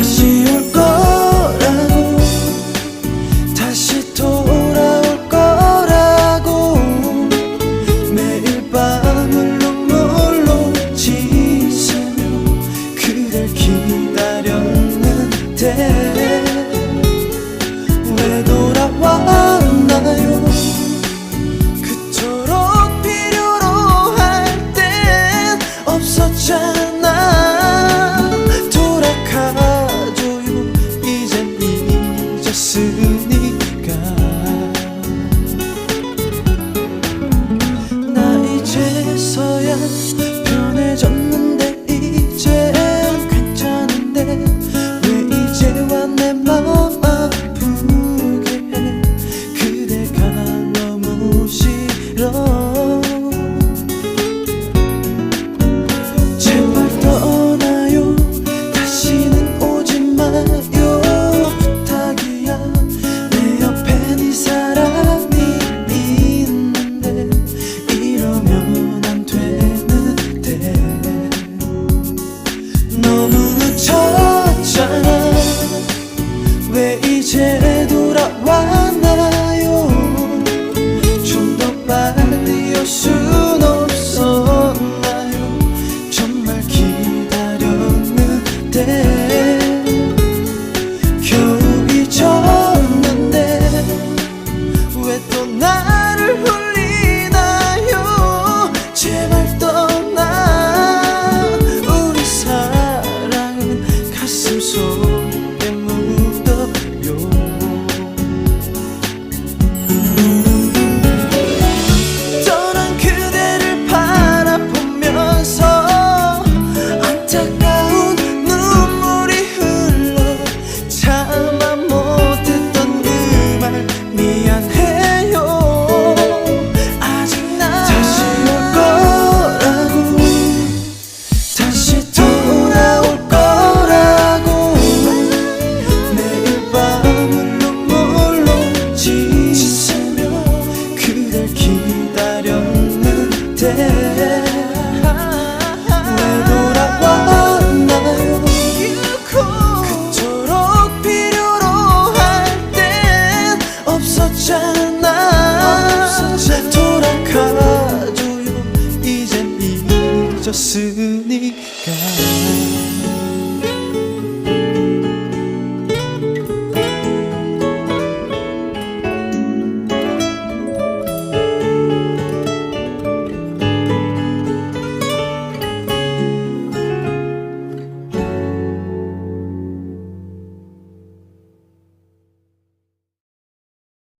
다시 올 거라고 다시 돌아올 거라고. 매일 밤을 눈물로 씻으며 그댈 기다렸는데. 说 또 나를 울 잊었으니까